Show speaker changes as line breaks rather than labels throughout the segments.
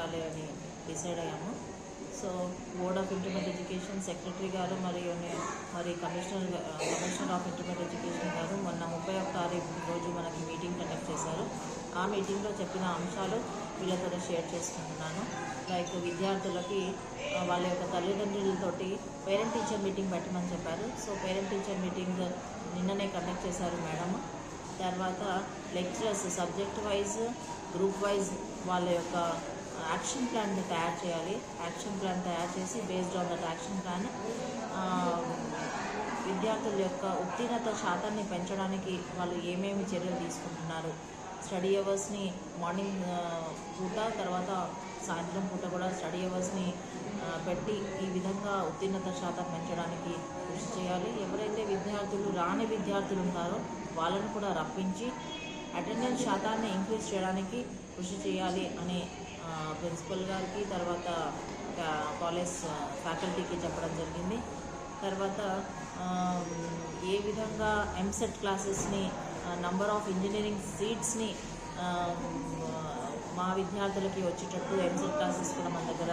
పెట్టాలి అని డిసైడ్ అయ్యాము. So board of intermediate education secretary గారు మరియు మరి commissioner commissioner of intermediate education గారు మొన్న ముప్పై ఒక్క తారీఖు రోజు మనకి మీటింగ్ కండక్ట్ చేశారు. ఆ మీటింగ్లో చెప్పిన అంశాలు వీళ్ళతో షేర్ చేసుకుంటున్నాను. లైక్ విద్యార్థులకి వాళ్ళ యొక్క తల్లిదండ్రులతోటి పేరెంట్ టీచర్ మీటింగ్ పెట్టమని చెప్పారు. సో పేరెంట్ టీచర్ మీటింగ్ నిన్ననే కండక్ట్ చేశారు మేడం తర్వాత lecturers subject wise group wise వాళ్ళ యొక్క యాక్షన్ ప్లాన్ తయారు చేయాలి. యాక్షన్ ప్లాన్ తయారు చేసి based on that action plan విద్యార్థుల యొక్క ఉత్తీర్ణత శాతాన్ని పెంచడానికి వాళ్ళు ఏమేమి చర్యలు తీసుకుంటున్నారు. స్టడీ అవర్స్ని మార్నింగ్ పూట తర్వాత సాయంత్రం పూట కూడా స్టడీ అవర్స్ని పెట్టి ఈ విధంగా ఉత్తీర్ణత శాతం పెంచడానికి కృషి చేయాలి. ఎవరైతే విద్యార్థులు రాని విద్యార్థులు ఉంటారో వాళ్ళను కూడా రప్పించి అటెండెన్స్ శాతాన్ని ఇంక్రీజ్ చేయడానికి కృషి చేయాలి అని ప్రిన్సిపల్ గారికి తర్వాత కాలేజ్ ఫ్యాకల్టీకి చెప్పడం జరిగింది. తర్వాత ఏ విధంగా ఎంసెట్ క్లాసెస్ని నంబర్ ఆఫ్ ఇంజనీరింగ్ సీట్స్ని మా విద్యార్థులకి వచ్చేటట్టు ఎంసెట్ క్లాసెస్ కూడా మన దగ్గర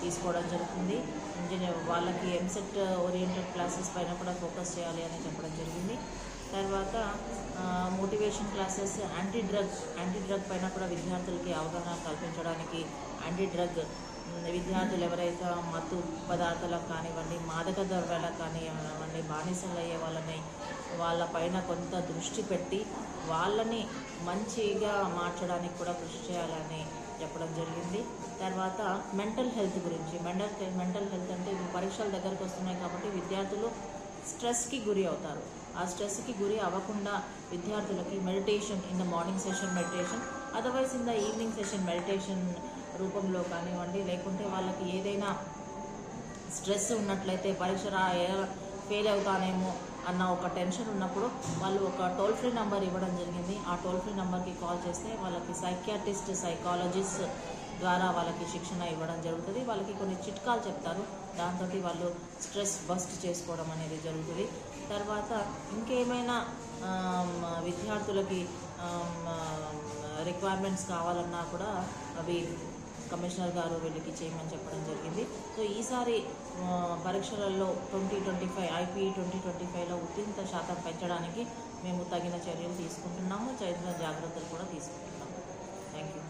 తీసుకోవడం జరుగుతుంది. ఇంజనీర్ వాళ్ళకి ఎంసెట్ ఓరియంటెడ్ క్లాసెస్ పైన కూడా ఫోకస్ చేయాలి అని చెప్పడం జరిగింది. తర్వాత motivation classes anti drug anti drug పైన కూడా విద్యార్థులకి అవగాహన కల్పించడానికి యాంటీ డ్రగ్ విద్యార్థులు ఎవరైతే మత్తు పదార్థాలకు కానివ్వండి మాదక ద్రవ్యాలకు కానివ్వండి బానిసలు అయ్యే వాళ్ళని వాళ్ళపైన కొంత దృష్టి పెట్టి వాళ్ళని మంచిగా మార్చడానికి కూడా కృషి చేయాలని చెప్పడం జరిగింది. తర్వాత మెంటల్ హెల్త్ గురించి మెంటల్ మెంటల్ హెల్త్ అంటే పరీక్షల దగ్గరకు వస్తున్నాయి కాబట్టి విద్యార్థులు స్ట్రెస్కి గురి అవుతారు. ఆ స్ట్రెస్కి గురి అవ్వకుండా విద్యార్థులకి meditation in the morning session meditation otherwise in the evening session meditation రూపంలో కానివ్వండి లేకుంటే వాళ్ళకి ఏదైనా స్ట్రెస్ ఉన్నట్లయితే పరీక్ష రా ఫెయిల్ అవుతానేమో అన్న ఒక టెన్షన్ ఉన్నప్పుడు వాళ్ళు ఒక టోల్ ఫ్రీ నెంబర్ ఇవ్వడం జరిగింది. ఆ టోల్ ఫ్రీ నెంబర్కి కాల్ చేస్తే వాళ్ళకి సైకియాట్రిస్ట్ సైకాలజిస్ట్ ద్వారా వాళ్ళకి శిక్షణ ఇవ్వడం జరుగుతుంది. వాళ్ళకి కొన్ని చిట్కాలు చెప్తారు. దాంతో వాళ్ళు స్ట్రెస్ బస్ట్ చేసుకోవడం అనేది జరుగుతుంది. తర్వాత ఇంకేమైనా విద్యార్థులకి రిక్వైర్మెంట్స్ కావాలన్నా కూడా అవి కమిషనర్ గారు వీళ్ళకి చేయమని చెప్పడం జరిగింది. సో ఈసారి పరీక్షలలో twenty twenty five IP twenty twenty ఫైవ్లో ఉత్తీర్ణత శాతం పెంచడానికి మేము తగిన చర్యలు తీసుకుంటున్నాము. తగిన జాగ్రత్తలు కూడా తీసుకుంటున్నాము. Thank you